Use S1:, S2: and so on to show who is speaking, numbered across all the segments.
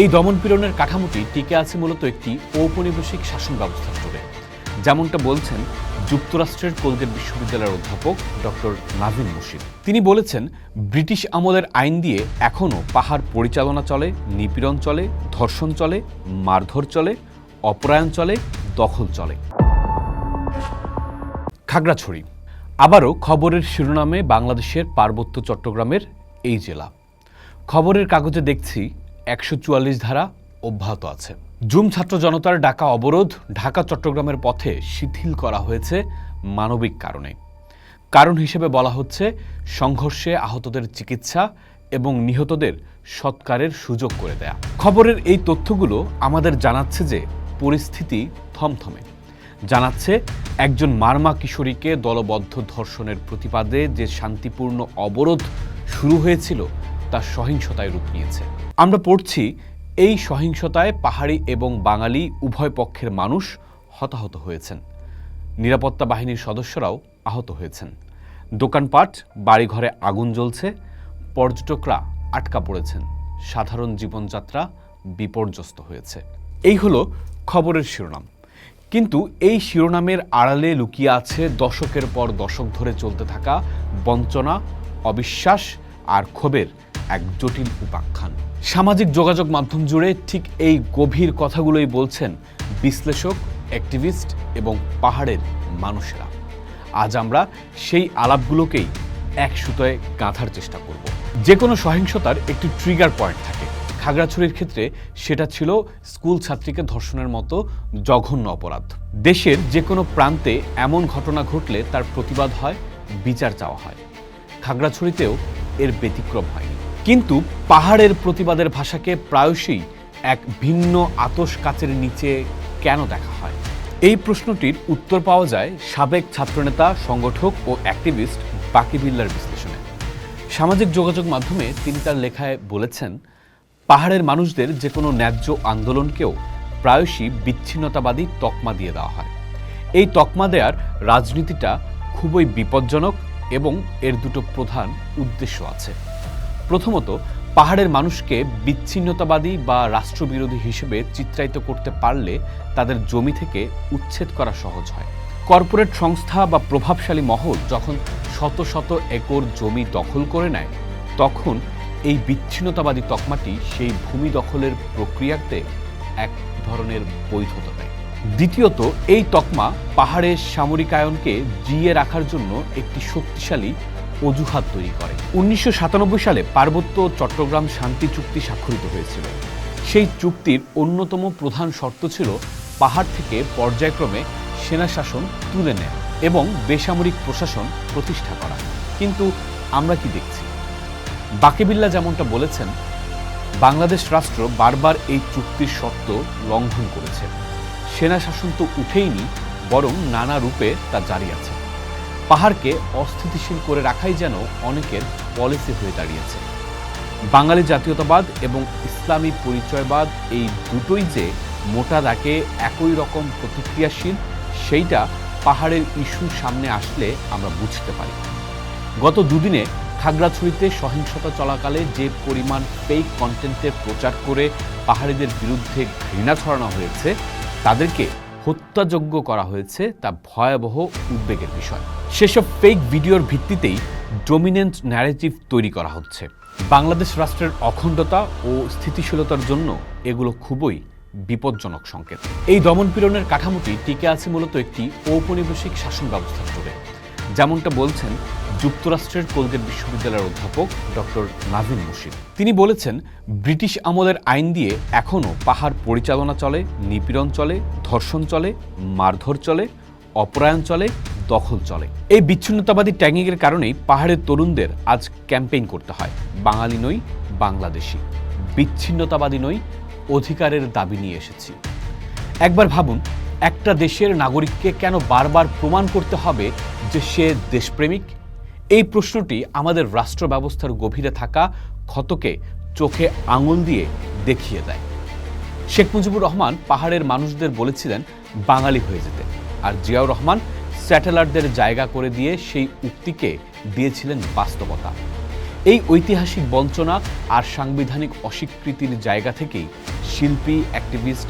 S1: এই দমনপীড়নের কাঠামোটি টিকে আছে মূলত একটি ঔপনিবেশিক শাসন ব্যবস্থার জুড়ে যেমনটা বলছেন যুক্তরাষ্ট্রের কোলগেট বিশ্ববিদ্যালয়ের অধ্যাপক ডক্টর নাভিন মুশিদ তিনি বলেছেন, ব্রিটিশ আমলের আইন দিয়ে এখনও পাহাড় পরিচালনা চলে, নিপীড়ন চলে, ধর্ষণ চলে, মারধর চলে, অপরায়ণ চলে, দখল চলে। খাগড়াছড়ি। আবারও খবরের শিরোনামে বাংলাদেশের পার্বত্য চট্টগ্রামের এই জেলা। খবরের কাগজে দেখছি একশো চুয়াল্লিশ ধারা অব্যাহত আছে। জুম ছাত্র জনতার ডাকা অবরোধ ঢাকা, চট্টগ্রামের পথে শিথিল করা হয়েছে মানবিক কারণে। কারণ হিসেবে বলা হচ্ছে, সংঘর্ষে আহতদের চিকিৎসা এবং নিহতদের সৎকারের সুযোগ করে দেয়া। খবরের এই তথ্যগুলো আমাদের জানাচ্ছে যে পরিস্থিতি থমথমে। জানাচ্ছে, একজন মারমা কিশোরীকে দলবদ্ধ ধর্ষণের প্রতিবাদে যে শান্তিপূর্ণ অবরোধ শুরু হয়েছিল তা সহিংসতায় রূপ নিয়েছে। আমরা পড়ছি, এই সহিংসতায় পাহাড়ি এবং বাঙালি উভয় পক্ষের মানুষ হতাহত হয়েছেন। নিরাপত্তা বাহিনীর সদস্যরাও আহত হয়েছেন। দোকানপাট, বাড়িঘরে আগুন জ্বলছে, পর্যটকরা আটকা পড়েছেন। সাধারণ জীবনযাত্রা বিপর্যস্ত হয়েছে। এই হলো খবরের শিরোনাম। কিন্তু এই শিরোনামের আড়ালে লুকিয়ে আছে দশকের পর দশক ধরে চলতে থাকা বঞ্চনা, অবিশ্বাস আর ক্ষোভের এক জটিল উপাখ্যান। সামাজিক যোগাযোগ মাধ্যম জুড়ে ঠিক এই গভীর কথাগুলোই বলছেন বিশ্লেষক, অ্যাক্টিভিস্ট এবং পাহাড়ের মানুষেরা। আজ আমরা সেই আলাপগুলোকেই এক সুতোয় গাঁথার চেষ্টা করব। যে কোনো সহিংসতার একটি ট্রিগার পয়েন্ট থাকে। খাগড়াছড়ির ক্ষেত্রে সেটা ছিল স্কুল ছাত্রীকে ধর্ষণের মতো জঘন্য অপরাধ। দেশের যে কোনো প্রান্তে এমন ঘটনা ঘটলে তার প্রতিবাদ হয়, বিচার চাওয়া হয়। খাগড়াছড়িতেও এর ব্যতিক্রম হয়নি। কিন্তু পাহাড়ের প্রতিবাদের ভাষাকে প্রায়শই এক ভিন্ন আতস কাচের নিচে কেন দেখা হয়? এই প্রশ্নটির উত্তর পাওয়া যায় সাবেক ছাত্রনেতা, সংগঠক ও অ্যাক্টিভিস্ট বাকি বিল্লার বিশ্লেষণে। সামাজিক যোগাযোগ মাধ্যমে তিনি তার লেখায় বলেছেন, পাহাড়ের মানুষদের যে কোনো ন্যায্য আন্দোলনকেও প্রায়শই বিচ্ছিন্নতাবাদী তকমা দিয়ে দেওয়া হয়। এই তকমা দেওয়ার রাজনীতিটা খুবই বিপজ্জনক এবং এর দুটো প্রধান উদ্দেশ্য আছে। প্রথমত, পাহাড়ের মানুষকে বিচ্ছিন্নতাবাদী বা রাষ্ট্রবিরোধী হিসেবে চিত্রায়িত করতে পারলে তাদের জমি থেকে উচ্ছেদ করা সহজ হয়। কর্পোরেট সংস্থা বা প্রভাবশালী মহল যখন শত শত একর জমি দখল করে নেয়, তখন এই বিচ্ছিন্নতাবাদী তকমাটি সেই ভূমি দখলের প্রক্রিয়াতে এক ধরনের বৈধতা দেয়। দ্বিতীয়ত, এই তকমা পাহাড়ের সামরিকায়নকে জিয়ে রাখার জন্য একটি শক্তিশালী অজুহাত তৈরি করে। উনিশশো সাতানব্বই সালে পার্বত্য চট্টগ্রাম শান্তি চুক্তি স্বাক্ষরিত হয়েছিল। সেই চুক্তির অন্যতম প্রধান শর্ত ছিল পাহাড় থেকে পর্যায়ক্রমে সেনা শাসন তুলে নেয় এবং বেসামরিক প্রশাসন প্রতিষ্ঠা করা। কিন্তু আমরা কি দেখছি? বাকিবিল্লা যেমনটা বলেছেন, বাংলাদেশ রাষ্ট্র বারবার এই চুক্তির শর্ত লঙ্ঘন করেছে। সেনা শাসন তো উঠেইনি, বরং নানা রূপে তা জারি আছে। পাহাড়কে অস্থিতিশীল করে রাখাই যেন অনেকের পলিসি হয়ে দাঁড়িয়েছে। বাঙালি জাতীয়তাবাদ এবং ইসলামী পরিচয়বাদ এই দুটোই যে মোটা দাগে একই রকম প্রতিক্রিয়াশীল, সেইটা পাহাড়ের ইস্যু সামনে আসলে আমরা বুঝতে পারি। গত দুদিনে খাগড়াছড়িতে সহিংসতা চলাকালে যে পরিমাণ ফেক কন্টেন্টের প্রচার করে পাহাড়িদের বিরুদ্ধে ঘৃণা ছড়ানো হয়েছে, তাদেরকে হত্যাযোগ্য করা হয়েছে তা ভয়াবহ উদ্বেগের বিষয়। সেসব ফেক ভিডিওর ভিত্তিতেই ডোমিনেন্ট ন্যারেটিভ তৈরি করা হচ্ছে। বাংলাদেশ রাষ্ট্রের অখণ্ডতা ও স্থিতিশীলতার জন্য এগুলো খুবই বিপজ্জনক সংকেত। এই দমনপীড়নের কাঠামোটি টিকে আছে মূলত একটি ঔপনিবেশিক শাসন ব্যবস্থার জুড়ে যেমনটা বলছেন যুক্তরাষ্ট্রের কোলগেট বিশ্ববিদ্যালয়ের অধ্যাপক ডক্টর নাভিন মুশিদ তিনি বলেছেন, ব্রিটিশ আমলের আইন দিয়ে এখনও পাহাড় পরিচালনা চলে, নিপীড়ন চলে, ধর্ষণ চলে, মারধর চলে, অপরায়ণ চলে, দখল চলে। এই বিচ্ছিন্নতাবাদী ট্যাগিংয়ের কারণেই পাহাড়ের তরুণদের আজ ক্যাম্পেইন করতে হয়। বাঙালি নই, বাংলাদেশি। বিচ্ছিন্নতাবাদী নই, অধিকারের দাবি নিয়ে এসেছি। একবার ভাবুন, একটা দেশের নাগরিককে কেন বারবার প্রমাণ করতে হবে যে সে দেশপ্রেমিক? এই প্রশ্নটি আমাদের রাষ্ট্র ব্যবস্থার গভীরে থাকা ক্ষতকে চোখে আঙুল দিয়ে দেখিয়ে দেয়। শেখ মুজিবুর রহমান পাহাড়ের মানুষদের বলেছিলেন, বাঙালি হয়ে যেতে। আর জিয়াউর রহমান স্যাটেলারদের জায়গা করে দিয়ে সেই উক্তিকে দিয়েছিলেন বাস্তবতা। এই ঐতিহাসিক বঞ্চনা আর সাংবিধানিক অস্বীকৃতির জায়গা থেকেই শিল্পী, অ্যাক্টিভিস্ট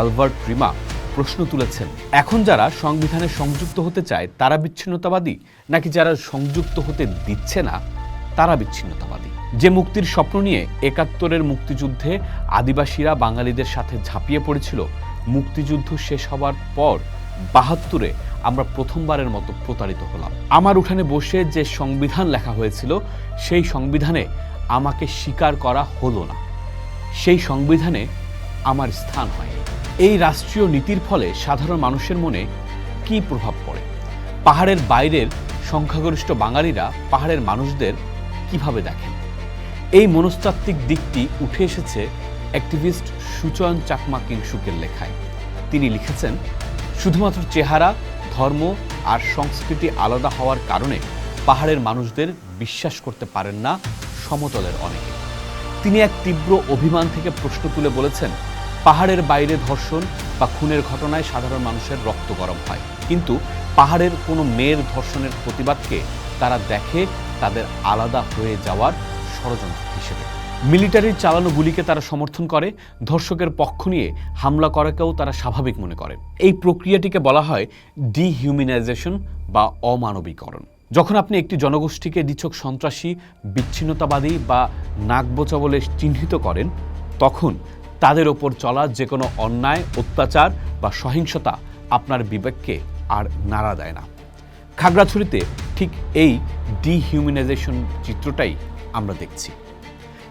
S1: আলবার্ট রিমা প্রশ্ন তুলেছেন। এখন যারা সংবিধানে সংযুক্ত হতে চায়, তারা বিচ্ছিন্নতাবাদী? নাকি যারা সংযুক্ত হতে দিচ্ছে না, তারা বিচ্ছিন্নতাবাদী? যে মুক্তির স্বপ্ন নিয়ে একাত্তরের মুক্তিযুদ্ধে আদিবাসীরা বাঙালিদের সাথে ঝাঁপিয়ে পড়েছিল, মুক্তিযুদ্ধ শেষ হওয়ার পর বাহাত্তরে আমরা প্রথমবারের মতো প্রতারিত হলাম। আমার উঠানে বসে যে সংবিধান লেখা হয়েছিল, সেই সংবিধানে আমাকে স্বীকার করা হলো না। সেই সংবিধানে আমার স্থান হয়নি এই রাষ্ট্রীয় নীতির ফলে সাধারণ মানুষের মনে কি প্রভাব পড়ে? পাহাড়ের বাইরের সংখ্যাগরিষ্ঠ বাঙালিরা পাহাড়ের মানুষদের কীভাবে দেখেন? এই মনস্তাত্ত্বিক দিকটি উঠে এসেছে অ্যাক্টিভিস্ট সুচয়ন চাকমা কিংসুকের লেখায়। তিনি লিখেছেন, শুধুমাত্র চেহারা, ধর্ম আর সংস্কৃতি আলাদা হওয়ার কারণে পাহাড়ের মানুষদের বিশ্বাস করতে পারেন না সমতলের অনেকে। তিনি এক তীব্র অভিমান থেকে প্রশ্ন তুলে বলেছেন পাহাড়ের বাইরে ধর্ষণ বা খুনের ঘটনায় সাধারণ মানুষের রক্ত গরম হয়। কিন্তু পাহাড়ের কোনো মেয়ের ধর্ষণের প্রতিবাদকে তারা দেখে তাদের আলাদা হয়ে যাওয়ার ষড়যন্ত্র হিসেবে। মিলিটারির চালানো গুলিকে তারা সমর্থন করে, ধর্ষকের পক্ষ নিয়ে হামলা করাকেও তারা স্বাভাবিক মনে করে। এই প্রক্রিয়াটিকে বলা হয় ডিহিউম্যানাইজেশন বা অমানবীকরণ। যখন আপনি একটি জনগোষ্ঠীকে নিছক সন্ত্রাসী, বিচ্ছিন্নতাবাদী বা নাকবোচা বলে চিহ্নিত করেন, তখন তাদের ওপর চলা যে কোনো অন্যায়, অত্যাচার বা সহিংসতা আপনার বিবেককে আর নাড়া দেয় না। খাগড়াছড়িতে ঠিক এই ডিহিউম্যানাইজেশন চিত্রটাই আমরা দেখছি।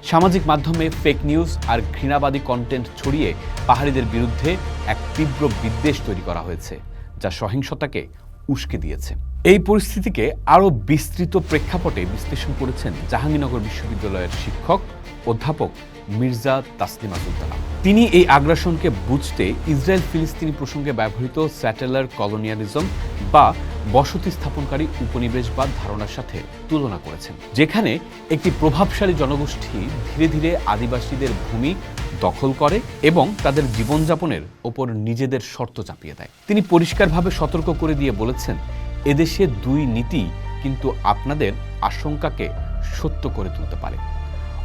S1: সামাজিক মাধ্যমে ফেক নিউজ আর ঘৃণাবাদী কন্টেন্ট ছড়িয়ে পাহাড়িদের বিরুদ্ধে এক তীব্র বিদ্বেষ তৈরি করা হয়েছে, যা সহিংসতাকে উস্কে দিয়েছে। এই পরিস্থিতিকে আরও বিস্তৃত প্রেক্ষাপটে বিশ্লেষণ করেছেন জাহাঙ্গীরনগর বিশ্ববিদ্যালয়ের শিক্ষক, অধ্যাপক মির্জা তাসলিমা সুলতানা তিনি এই আগ্রাসনকে বুঝতে ইসরায়েল ফিলিস্তিনি প্রসঙ্গে ব্যবহৃত স্যাটেলার কলোনিয়ালিজম বা বসতি স্থাপনকারী উপনিবেশবাদ ধারণার সাথে তুলনা করেছেন, যেখানে একটি প্রভাবশালী জনগোষ্ঠী ধীরে ধীরে আদিবাসীদের ভূমি দখল করে এবং তাদের জীবনযাপনের ওপর নিজেদের শর্ত চাপিয়ে দেয়। তিনি পরিষ্কারভাবে সতর্ক করে দিয়ে বলেছেন, এদেশে দুই নীতি কিন্তু আপনাদের আশঙ্কাকে সত্য করে তুলতে পারে।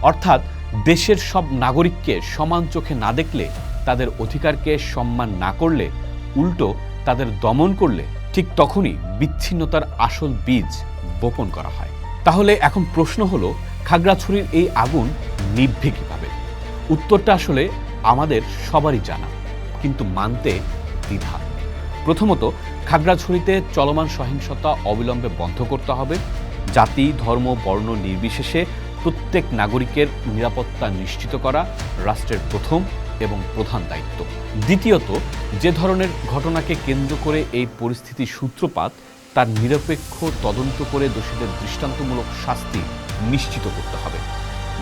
S1: অর্থাৎ দেশের সব নাগরিককে সমান চোখে না দেখলে, তাদের অধিকারকে সম্মান না করলে, উল্টো তাদের দমন করলে, ঠিক তখনই বিচ্ছিন্নতার আসল বীজ বপন করা হয়। তাহলে এখন প্রশ্ন হলো, খাগড়াছড়ির এই আগুন নিভবে কীভাবে? উত্তরটা আসলে আমাদের সবারই জানা, কিন্তু মানতে দ্বিধা। প্রথমত, খাগড়াছড়িতে চলমান সহিংসতা অবিলম্বে বন্ধ করতে হবে। জাতি, ধর্ম, বর্ণ নির্বিশেষে প্রত্যেক নাগরিকের নিরাপত্তা নিশ্চিত করা রাষ্ট্রের প্রথম এবং প্রধান দায়িত্ব। দ্বিতীয়ত, যে ধরনের ঘটনাকে কেন্দ্র করে এই পরিস্থিতির সূত্রপাত, তার নিরপেক্ষ তদন্ত করে দোষীদের দৃষ্টান্তমূলক শাস্তি নিশ্চিত করতে হবে।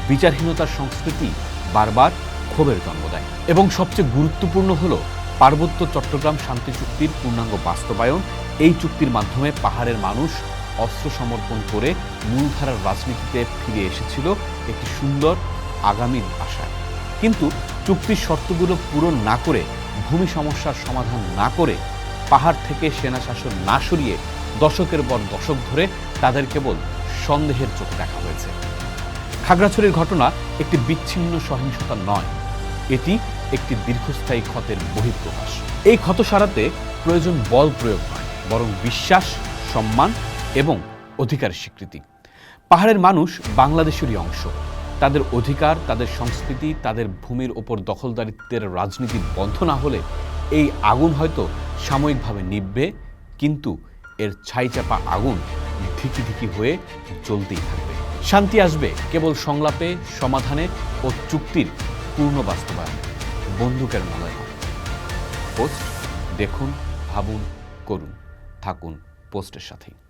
S1: বিচারহীনতার সংস্কৃতি বারবার ক্ষোভের জন্ম দেয়। এবং সবচেয়ে গুরুত্বপূর্ণ হল, পার্বত্য চট্টগ্রাম শান্তি চুক্তির পূর্ণাঙ্গ বাস্তবায়ন। এই চুক্তির মাধ্যমে পাহাড়ের মানুষ অস্ত্র সমর্পণ করে মূলধারার রাজনীতিতে ফিরে এসেছিল একটি সুন্দর আগামীর আশায় কিন্তু চুক্তির শর্তগুলো পূরণ না করে, ভূমি সমস্যার সমাধান না করে পাহাড় থেকে সেনা শাসন না সরিয়ে দশকের পর দশক ধরে তাদের কেবল সন্দেহের চোখে দেখা হয়েছে। খাগড়াছড়ির ঘটনা একটি বিচ্ছিন্ন সহিংসতা নয়, এটি একটি দীর্ঘস্থায়ী ক্ষতের বহিঃপ্রকাশ। এই ক্ষত সারাতে প্রয়োজন বল প্রয়োগ নয় বরং বিশ্বাস, সম্মান এবং অধিকার স্বীকৃতি। পাহাড়ের মানুষ বাংলাদেশেরই অংশ। তাদের অধিকার, তাদের সংস্কৃতি, তাদের ভূমির ওপর দখলদারিত্বের রাজনীতি বন্ধ না হলে এই আগুন হয়তো সাময়িকভাবে নিববে কিন্তু এর ছাই চাপা আগুন ধিকি ধিকি হয়ে জ্বলতেই থাকবে। শান্তি আসবে কেবল সংলাপে, সমাধানে ও চুক্তির পূর্ণ বাস্তবায়নে। বন্দুকের নয় পোস্ট দেখুন, ভাবুন, করুন। থাকুন পোস্টের সাথেই।